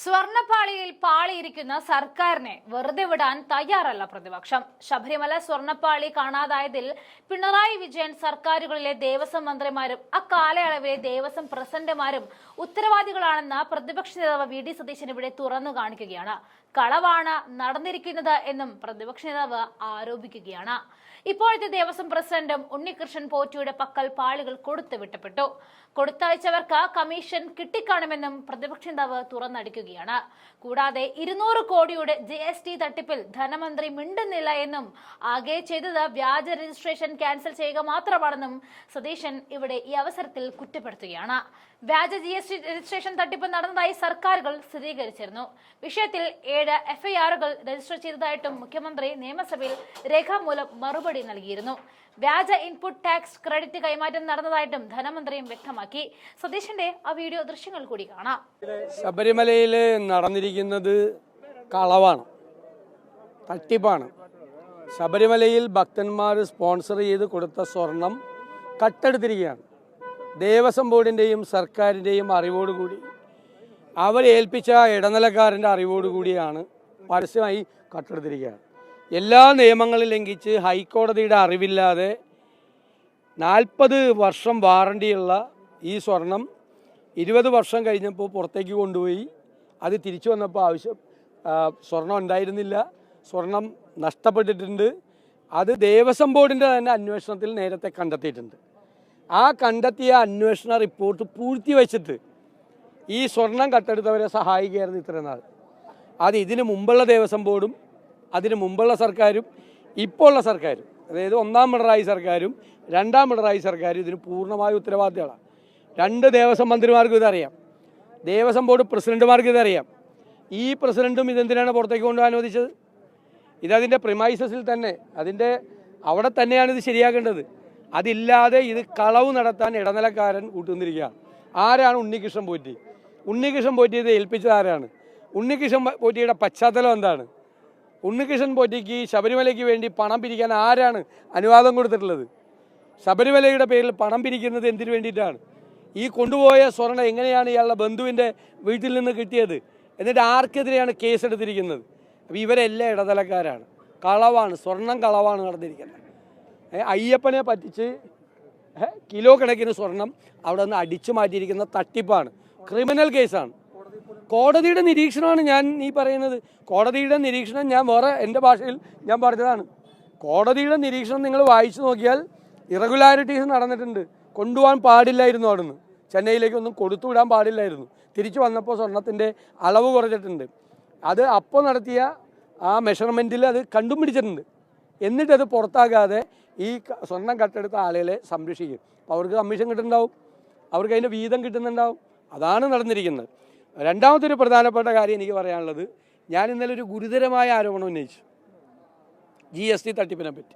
സ്വർണപ്പാളിയിൽ പാളിയിരിക്കുന്ന സർക്കാരിനെ വെറുതെ വിടാൻ തയ്യാറല്ല പ്രതിപക്ഷം. ശബരിമല സ്വർണപ്പാളി കാണാതായതിൽ പിണറായി വിജയൻ സർക്കാരുകളിലെ ദേവസ്വം മന്ത്രിമാരും അക്കാലയളവിലെ ദേവസ്വം പ്രസിഡന്റുമാരും ഉത്തരവാദികളാണെന്ന് പ്രതിപക്ഷ നേതാവ് വി. ഡി. സതീശൻ ഇവിടെ തുറന്നു കാണിക്കുകയാണ്. കളവാണ് നടന്നിരിക്കുന്നത് എന്നും പ്രതിപക്ഷ നേതാവ് ആരോപിക്കുകയാണ്. ഇപ്പോഴത്തെ ദേവസ്വം പ്രസിഡന്റും ഉണ്ണികൃഷ്ണൻ പോറ്റിയുടെ പക്കൽ പാളികൾ കൊടുത്തു വിട്ടപ്പെട്ടു കൊടുത്തയച്ചവർക്ക് കമ്മീഷൻ കിട്ടിക്കാണുമെന്നും പ്രതിപക്ഷ നേതാവ് തുറന്നടിക്കുകയാണ്. കൂടാതെ ഇരുന്നൂറ് കോടിയുടെ ജി എസ് ടി തട്ടിപ്പിൽ ധനമന്ത്രി മിണ്ടുന്നില്ല എന്നും ആകെ ചെയ്തത് വ്യാജ രജിസ്ട്രേഷൻ ക്യാൻസൽ ചെയ്യുക മാത്രമാണെന്നും സതീശൻ ഇവിടെ ഈ അവസരത്തിൽ കുറ്റപ്പെടുത്തുകയാണ്. വ്യാജ ജി എസ് ടി രജിസ്ട്രേഷൻ തട്ടിപ്പ് നടന്നതായി സർക്കാരുകൾ സ്ഥിരീകരിച്ചിരുന്നു. വിഷയത്തിൽ ഏഴ് എഫ്ഐആറുകൾ രജിസ്റ്റർ ചെയ്തതായിട്ടും മുഖ്യമന്ത്രി നിയമസഭയിൽ രേഖാമൂലം മറുപടി നൽകിയിരുന്നു. വ്യാജ ഇൻപുട്ട് ടാക്സ് ക്രെഡിറ്റ് കൈമാറ്റം നടന്നതായിട്ടും ധനമന്ത്രിയും വ്യക്തമാക്കി. സതീശന്റെ ആ വീഡിയോ ദൃശ്യങ്ങൾ കൂടി കാണാം. ശബരിമലയിൽ നടന്നിരിക്കുന്നത് കളവാണ് തട്ടിപ്പാണ്. ശബരിമലയിൽ ഭക്തന്മാർ സ്പോൺസർ ചെയ്ത് കൊടുത്ത സ്വർണം കട്ടെടുത്തിരിക്കുകയാണ്. ദേവസ്വം ബോർഡിന്റെയും സർക്കാരിന്റെയും അറിവോടുകൂടി അവരേൽപ്പിച്ച ഇടനിലക്കാരന്റെ അറിവോടുകൂടിയാണ് പരസ്യമായി കട്ടെടുത്തിരിക്കുകയാണ് എല്ലാ നിയമങ്ങളും ലംഘിച്ച് ഹൈക്കോടതിയുടെ അറിവില്ലാതെ നാൽപ്പത് വർഷം വാറണ്ടിയുള്ള ഈ സ്വർണം ഇരുപത് വർഷം കഴിഞ്ഞപ്പോൾ പുറത്തേക്ക് കൊണ്ടുപോയി. അത് തിരിച്ചു വന്നപ്പോൾ ആവശ്യം സ്വർണം ഉണ്ടായിരുന്നില്ല. സ്വർണം നഷ്ടപ്പെട്ടിട്ടുണ്ട്. അത് ദേവസ്വം ബോർഡിന്റെ തന്നെ അന്വേഷണത്തിൽ നേരത്തെ കണ്ടെത്തിയിട്ടുണ്ട്. ആ കണ്ടെത്തിയ അന്വേഷണ റിപ്പോർട്ട് പൂഴ്ത്തി വെച്ചിട്ട് ഈ സ്വർണം കട്ടെടുത്തവരെ സഹായിക്കുകയായിരുന്നു ഇത്രയും നാൾ. അത് ഇതിനു മുമ്പുള്ള ദേവസ്വം ബോർഡും അതിനു മുമ്പുള്ള സർക്കാരും ഇപ്പോൾ ഉള്ള സർക്കാരും അതായത് ഒന്നാം പിണറായി സർക്കാരും രണ്ടാം പിണറായി സർക്കാരും ഇതിന് പൂർണമായ ഉത്തരവാദിത്തമാണ് രണ്ട് ദേവസ്വം മന്ത്രിമാർക്കും ഇതറിയാം. ദേവസ്വം ബോർഡ് പ്രസിഡന്റുമാർക്ക് ഇതറിയാം. ഈ പ്രസിഡന്റും ഇതെന്തിനാണ് പുറത്തേക്ക് കൊണ്ടുപോകാൻ അനുവദിച്ചത്? ഇതതിന്റെ പ്രിമൈസസിൽ തന്നെ അതിന്റെ അവിടെ തന്നെയാണ് ഇത് ശരിയാക്കേണ്ടത്. അതില്ലാതെ ഇത് കളവ് നടത്താൻ ഇടനിലക്കാരൻ കൂട്ടുന്നിരിക്കുകയാണ് ആരാണ് ഉണ്ണികൃഷ്ണൻ പോറ്റി? ഉണ്ണികൃഷ്ണൻ പോറ്റി ഇത് ഏൽപ്പിച്ചത് ആരാണ്? ഉണ്ണികൃഷ്ണൻ പോറ്റിയുടെ പശ്ചാത്തലം എന്താണ്? ഉണ്ണികൃഷ്ണൻ പോറ്റിക്ക് ശബരിമലയ്ക്ക് വേണ്ടി പണം പിരിക്കാൻ ആരാണ് അനുവാദം കൊടുത്തിട്ടുള്ളത്? ശബരിമലയുടെ പേരിൽ പണം പിരിക്കുന്നത് എന്തിനു വേണ്ടിയിട്ടാണ്? ഈ കൊണ്ടുപോയ സ്വർണം എങ്ങനെയാണ് ഇയാളുടെ ബന്ധുവിന്റെ വീട്ടിൽ നിന്ന് കിട്ടിയത്? എന്നിട്ട് ആർക്കെതിരെയാണ് കേസെടുത്തിരിക്കുന്നത്? അപ്പോൾ ഇവരെല്ലാം ഇടതലക്കാരാണ് കളവാണ് സ്വർണം കളവാണ് നടന്നിരിക്കുന്നത്. അയ്യപ്പനെ പറ്റിച്ച് കിലോ കണക്കിന് സ്വർണം അവിടെ നിന്ന് അടിച്ചു മാറ്റിയിരിക്കുന്ന തട്ടിപ്പാണ്. ക്രിമിനൽ കേസാണ്. കോടതിയുടെ നിരീക്ഷണമാണ് ഞാൻ ഈ പറയുന്നത്. കോടതിയുടെ നിരീക്ഷണം ഞാൻ വേറെ എന്റെ ഭാഷയിൽ ഞാൻ പറഞ്ഞതാണ്. കോടതിയുടെ നിരീക്ഷണം നിങ്ങൾ വായിച്ചു നോക്കിയാൽ ഇറഗുലാരിറ്റീസ് നടന്നിട്ടുണ്ട്. കൊണ്ടുപോകാൻ പാടില്ലായിരുന്നു അവിടുന്ന്. ചെന്നൈയിലേക്കൊന്നും കൊടുത്തുവിടാൻ പാടില്ലായിരുന്നു. തിരിച്ചു വന്നപ്പോൾ സ്വർണത്തിന്റെ അളവ് കുറഞ്ഞിട്ടുണ്ട്. അത് അപ്പോൾ നടത്തിയ ആ മെഷർമെന്റിൽ അത് കണ്ടും പിടിച്ചിട്ടുണ്ട് എന്നിട്ടത് പുറത്താകാതെ ഈ സ്വർണം കട്ടെടുത്ത ആളുകളെ സംരക്ഷിക്കും. അവർക്ക് കമ്മീഷൻ കിട്ടുന്നുണ്ടാവും. അവർക്ക് അതിന്റെ വീതം കിട്ടുന്നുണ്ടാവും. അതാണ് നടന്നിരിക്കുന്നത്. രണ്ടാമത്തെ ഒരു പ്രധാനപ്പെട്ട കാര്യം എനിക്ക് പറയാനുള്ളത് ഞാൻ ഇന്നലെ ഒരു ഗുരുതരമായ ആരോപണം ഉന്നയിച്ചു. ജി എസ് ടി തട്ടിപ്പിനെ പറ്റി.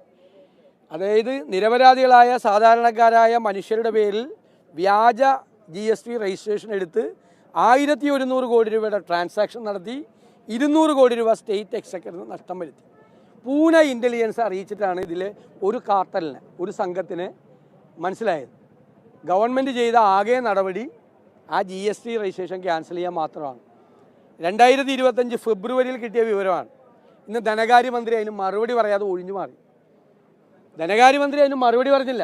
അതായത് നിരപരാധികളായ സാധാരണക്കാരായ മനുഷ്യരുടെ പേരിൽ വ്യാജ ജി എസ് ടി രജിസ്ട്രേഷൻ എടുത്ത് ആയിരത്തി ഒരുന്നൂറ് കോടി രൂപയുടെ ട്രാൻസാക്ഷൻ നടത്തി ഇരുന്നൂറ് കോടി രൂപ സ്റ്റേറ്റ് എക്സക്കറിന് നഷ്ടം വരുത്തി. പൂനെ ഇന്റലിജൻസ് അറിയിച്ചിട്ടാണ് ഇതിൽ ഒരു കാർട്ടലിന് ഒരു സംഘത്തിന് മനസ്സിലായത്. ഗവൺമെന്റ് ചെയ്ത ആകെ നടപടി ആ G S T registration cancel ചെയ്യാൻ മാത്രമാണ്. രണ്ടായിരത്തി ഇരുപത്തഞ്ച് ഫെബ്രുവരിയിൽ കിട്ടിയ വിവരമാണ്. ഇന്ന് ധനകാര്യമന്ത്രി അതിന് മറുപടി പറയാതെ ഒഴിഞ്ഞു മാറി. ധനകാര്യമന്ത്രി അതിന് മറുപടി പറഞ്ഞില്ല.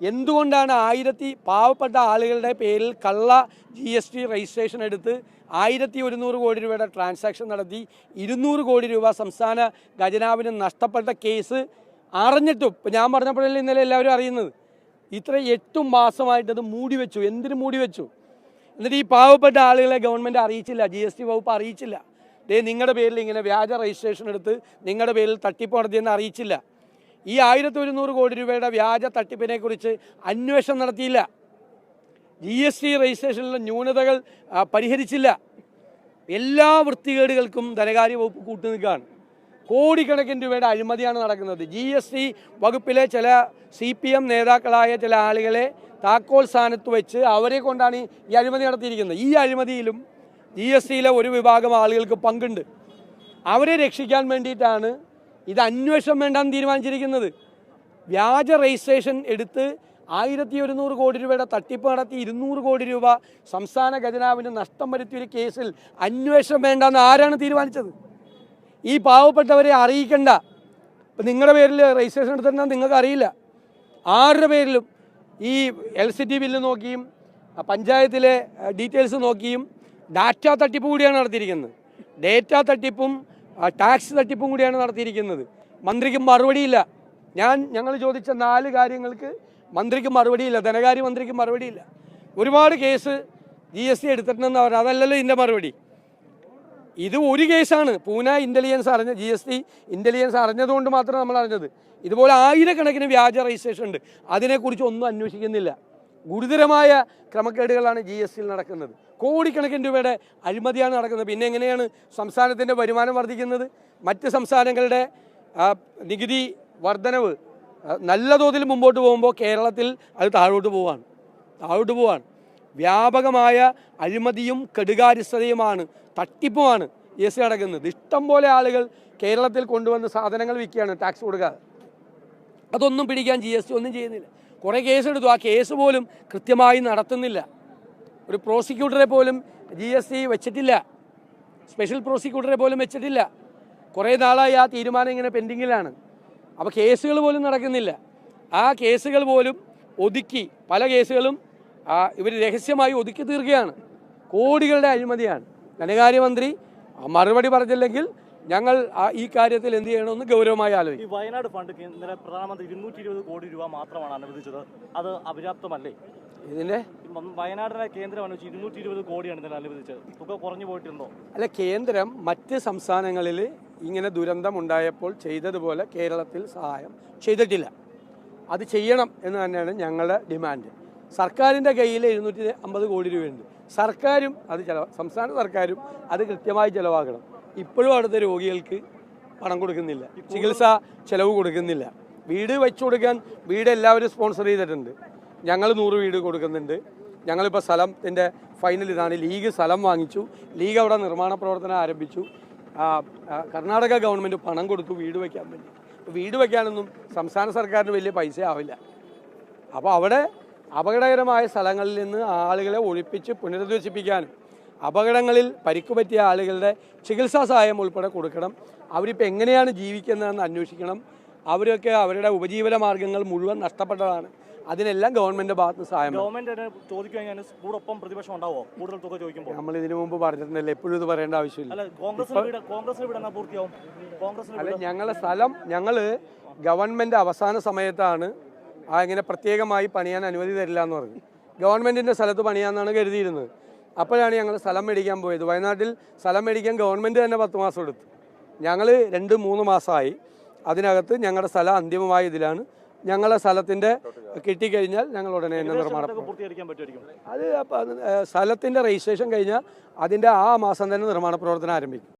എന്തുകൊണ്ടാണ് ആയിരത്തി പാവപ്പെട്ട ആളുകളുടെ പേരിൽ കള്ള ജി എസ് ടി രജിസ്ട്രേഷൻ എടുത്ത് ആയിരത്തി ഒരുന്നൂറ് കോടി രൂപയുടെ ട്രാൻസാക്ഷൻ നടത്തി ഇരുന്നൂറ് കോടി രൂപ സംസ്ഥാന ഖജനാവിന് നഷ്ടപ്പെട്ട കേസ് അറിഞ്ഞിട്ടും ഇപ്പം ഞാൻ പറഞ്ഞപ്പോഴല്ലേ ഇന്നലെ എല്ലാവരും അറിയുന്നത്. ഇത്ര എട്ടും മാസമായിട്ട് അത് മൂടി വെച്ചു. എന്തിനു മൂടി വെച്ചു? എന്നിട്ട് ഈ പാവപ്പെട്ട ആളുകളെ ഗവൺമെന്റ് അറിയിച്ചില്ല ജി എസ് ടി വകുപ്പ് അറിയിച്ചില്ല. ദേ നിങ്ങളുടെ പേരിൽ ഇങ്ങനെ വ്യാജ രജിസ്ട്രേഷൻ എടുത്ത് നിങ്ങളുടെ പേരിൽ തട്ടിപ്പ് നടത്തിയെന്ന് അറിയിച്ചില്ല. ഈ ആയിരത്തി ഒരുന്നൂറ് കോടി രൂപയുടെ വ്യാജ തട്ടിപ്പിനെക്കുറിച്ച് അന്വേഷണം നടത്തിയില്ല. ജി എസ് ടി രജിസ്ട്രേഷനിലെ ന്യൂനതകൾ പരിഹരിച്ചില്ല. എല്ലാ വൃത്തികേടുകൾക്കും ധനകാര്യ വകുപ്പ് കൂട്ടുനിൽക്കുകയാണ്. കോടിക്കണക്കിന് രൂപയുടെ അഴിമതിയാണ് നടക്കുന്നത്. ജി എസ് ടി വകുപ്പിലെ ചില സി പി എം നേതാക്കളായ ചില ആളുകളെ താക്കോൽ സ്ഥാനത്ത് വെച്ച് അവരെ കൊണ്ടാണ് ഈ- അഴിമതി നടത്തിയിരിക്കുന്നത്. ഈ അഴിമതിയിലും ജി എസ് ടിയിലെ ഒരു വിഭാഗം ആളുകൾക്ക് പങ്കുണ്ട്. അവരെ രക്ഷിക്കാൻ വേണ്ടിയിട്ടാണ് ഇത് അന്വേഷണം വേണ്ടാന്ന് തീരുമാനിച്ചിരിക്കുന്നത്. വ്യാജ രജിസ്ട്രേഷൻ എടുത്ത് ആയിരത്തി ഒരുന്നൂറ് കോടി രൂപയുടെ തട്ടിപ്പ് നടത്തി ഇരുന്നൂറ് കോടി രൂപ സംസ്ഥാന ഖജനാവിന് നഷ്ടം വരുത്തിയൊരു കേസിൽ അന്വേഷണം വേണ്ടെന്ന് ആരാണ് തീരുമാനിച്ചത്? ഈ പാവപ്പെട്ടവരെ അറിയിക്കണ്ട. ഇപ്പം നിങ്ങളുടെ പേരിൽ രജിസ്ട്രേഷൻ എടുത്തിട്ടുണ്ടെങ്കിൽ നിങ്ങൾക്ക് അറിയില്ല. ആരുടെ പേരിലും ഈ എൽ സി ടി ബില്ല് നോക്കിയും പഞ്ചായത്തിലെ ഡീറ്റെയിൽസ് നോക്കിയും ഡാറ്റ തട്ടിപ്പ് കൂടിയാണ് നടത്തിയിരിക്കുന്നത്. ഡേറ്റ തട്ടിപ്പും ടാക്സ് തട്ടിപ്പും കൂടിയാണ് നടത്തിയിരിക്കുന്നത്. മന്ത്രിക്ക് മറുപടിയില്ല. ഞാൻ ഞങ്ങൾ ചോദിച്ച നാല് കാര്യങ്ങൾക്ക് മന്ത്രിക്ക് മറുപടിയില്ല ധനകാര്യ മന്ത്രിക്ക് മറുപടിയില്ല. ഒരുപാട് കേസ് ജി എസ് ടി എടുത്തിട്ടുണ്ടെന്ന് പറഞ്ഞു അതല്ലല്ലോ ഇതിന്റെ മറുപടി. ഇത് ഒരു കേസാണ്. പൂന ഇന്റലിജൻസ് അറിഞ്ഞ ജി എസ് ടി ഇന്റലിജൻസ് അറിഞ്ഞതുകൊണ്ട് മാത്രം നമ്മൾ അറിഞ്ഞത്. ഇതുപോലെ ആയിരക്കണക്കിന് വ്യാജ രജിസ്ട്രേഷൻ ഉണ്ട്. അതിനെക്കുറിച്ച് ഒന്നും അന്വേഷിക്കുന്നില്ല. ഗുരുതരമായ ക്രമക്കേടുകളാണ് ജി എസ് ടിയിൽ നടക്കുന്നത്. കോടിക്കണക്കിന് രൂപയുടെ അഴിമതിയാണ് നടക്കുന്നത്. പിന്നെ എങ്ങനെയാണ് സംസ്ഥാനത്തിന്റെ വരുമാനം വർദ്ധിക്കുന്നത്? മറ്റ് സംസ്ഥാനങ്ങളുടെ നികുതി വർധനവ് നല്ല തോതിൽ മുമ്പോട്ട് പോകുമ്പോൾ കേരളത്തിൽ അത് താഴോട്ട് പോവാണ്. താഴോട്ട് പോവാണ്. വ്യാപകമായ അഴിമതിയും കെടുകാര്യസ്ഥതയുമാണ് തട്ടിപ്പുമാണ് എ സി നടക്കുന്നത്. ഇഷ്ടം പോലെ ആളുകൾ കേരളത്തിൽ കൊണ്ടുവന്ന് സാധനങ്ങൾ വിൽക്കുകയാണ് ടാക്സ് കൊടുക്കാതെ അതൊന്നും പിടിക്കാൻ ജി എസ് ടി ഒന്നും ചെയ്യുന്നില്ല. കുറേ കേസ് എടുത്തു. ആ കേസ് പോലും കൃത്യമായി നടത്തുന്നില്ല. ഒരു പ്രോസിക്യൂട്ടറെ പോലും ജി എസ് ടി വെച്ചിട്ടില്ല. സ്പെഷ്യൽ പ്രോസിക്യൂട്ടറെ പോലും വെച്ചിട്ടില്ല. കുറേ നാളായി ആ തീരുമാനം ഇങ്ങനെ പെൻഡിങ്ങിലാണ്. അപ്പോൾ കേസുകൾ പോലും നടക്കുന്നില്ല. ആ കേസുകൾ പോലും ഒതുക്കി പല കേസുകളും ഇവർ രഹസ്യമായി ഒതുക്കി തീർക്കുകയാണ്. കോടികളുടെ അഴിമതിയാണ്. ധനകാര്യമന്ത്രി മറുപടി പറഞ്ഞില്ലെങ്കിൽ ഞങ്ങൾ ഈ കാര്യത്തിൽ എന്ത് ചെയ്യണമെന്ന് ഗൗരവമായി ആലോചിക്കും. ഈ വയനാട് ഫണ്ട് ഇന്നലെ പ്രധാനമന്ത്രി ഇരുന്നൂറ്റി ഇരുപത് കോടി രൂപ മാത്രമാണ് അനുവദിച്ചത്. അത് അപര്യാപ്തമല്ലേ? ഇതിന്റെ? വയനാടിനെ കേന്ദ്രം അനുവദിച്ച് ഇരുന്നൂറ്റി ഇരുപത് കോടിയാണ് ഇന്നലെ അനുവദിച്ചത്. തുക കുറഞ്ഞു പോയിട്ടുണ്ടോ? അല്ല കേന്ദ്രം മറ്റ് സംസ്ഥാനങ്ങളിൽ ഇങ്ങനെ ദുരന്തം ഉണ്ടായപ്പോൾ ചെയ്തതുപോലെ കേരളത്തിൽ സഹായം ചെയ്തിട്ടില്ല. അത് ചെയ്യണം എന്ന് തന്നെയാണ് ഞങ്ങളുടെ ഡിമാൻഡ്. സർക്കാരിന്റെ കയ്യിൽ എഴുന്നൂറ്റി അമ്പത് കോടി രൂപയുണ്ട്. സർക്കാരും അത് ചിലവ് സംസ്ഥാന സർക്കാരും അത് കൃത്യമായി ചിലവാക്കണം ഇപ്പോഴും അവിടുത്തെ രോഗികൾക്ക് പണം കൊടുക്കുന്നില്ല. ചികിത്സ ചിലവ് കൊടുക്കുന്നില്ല. വീട് വെച്ചു കൊടുക്കാൻ വീട് എല്ലാവരും സ്പോൺസർ ചെയ്തിട്ടുണ്ട്. ഞങ്ങൾ നൂറ് വീട് കൊടുക്കുന്നുണ്ട്. ഞങ്ങളിപ്പോൾ സ്ഥലത്തിന്റെ ഫൈനൽ ഇതാണ് ലീഗ് സ്ഥലം വാങ്ങിച്ചു. ലീഗ് അവിടെ നിർമ്മാണ പ്രവർത്തനം ആരംഭിച്ചു. കർണാടക ഗവൺമെന്റ് പണം കൊടുത്തു വീട് വയ്ക്കാൻ വേണ്ടി. വീട് വയ്ക്കാനൊന്നും സംസ്ഥാന സർക്കാരിന് വലിയ പൈസ ആവില്ല അപ്പോൾ അവിടെ അപകടകരമായ സ്ഥലങ്ങളിൽ നിന്ന് ആളുകളെ ഒഴിപ്പിച്ച് പുനരധിവസിപ്പിക്കാനും അപകടങ്ങളിൽ പരിക്ക് പറ്റിയ ആളുകളുടെ ചികിത്സാ സഹായം ഉൾപ്പെടെ കൊടുക്കണം. അവരിപ്പോൾ എങ്ങനെയാണ് ജീവിക്കുന്നതെന്ന് അന്വേഷിക്കണം. അവരൊക്കെ അവരുടെ ഉപജീവന മാർഗങ്ങൾ മുഴുവൻ നഷ്ടപ്പെട്ടതാണ്. അതിനെല്ലാം ഗവൺമെന്റ് ഭാഗത്ത് സഹായം. ഗവൺമെന്റ് കൂടൊപ്പം പ്രതിപക്ഷം ഉണ്ടാവോ? കൂടുതൽ തുക ചോദിക്കുമ്പോൾ. നമ്മൾ ഇതിനു മുമ്പ് പറഞ്ഞിട്ടുണ്ടല്ലോ എപ്പോഴും ഇത് പറയേണ്ട ആവശ്യമില്ല. വീട് എന്നാ പൂർത്തിയാവും? കോൺഗ്രസിൽ അല്ല ഞങ്ങളെ സ്ഥലം ഞങ്ങൾ ഗവൺമെന്റ് അവസാന സമയത്താണ് അങ്ങനെ ഇങ്ങനെ പ്രത്യേകമായി പണിയാൻ അനുമതി തരില്ല എന്ന് പറഞ്ഞു. ഗവൺമെന്റിന്റെ സ്ഥലത്ത് പണിയാന്നാണ് കരുതിയിരുന്നത്. അപ്പോഴാണ് ഞങ്ങൾ സ്ഥലം മേടിക്കാൻ പോയത്. വയനാട്ടിൽ സ്ഥലം മേടിക്കാൻ ഗവൺമെന്റ് തന്നെ പത്ത് മാസം എടുത്തു. ഞങ്ങൾ രണ്ട് മൂന്ന് മാസമായി. അതിനകത്ത് ഞങ്ങളുടെ സ്ഥലം അന്തിമമായ ഇതിലാണ് ഞങ്ങളെ സ്ഥലത്തിന്റെ കിട്ടിക്കഴിഞ്ഞാൽ ഞങ്ങൾ ഉടനെ തന്നെ നിർമ്മാണം അത് സ്ഥലത്തിന്റെ രജിസ്ട്രേഷൻ കഴിഞ്ഞാൽ അതിന്റെ ആ മാസം തന്നെ നിർമ്മാണ പ്രവർത്തനം ആരംഭിക്കും.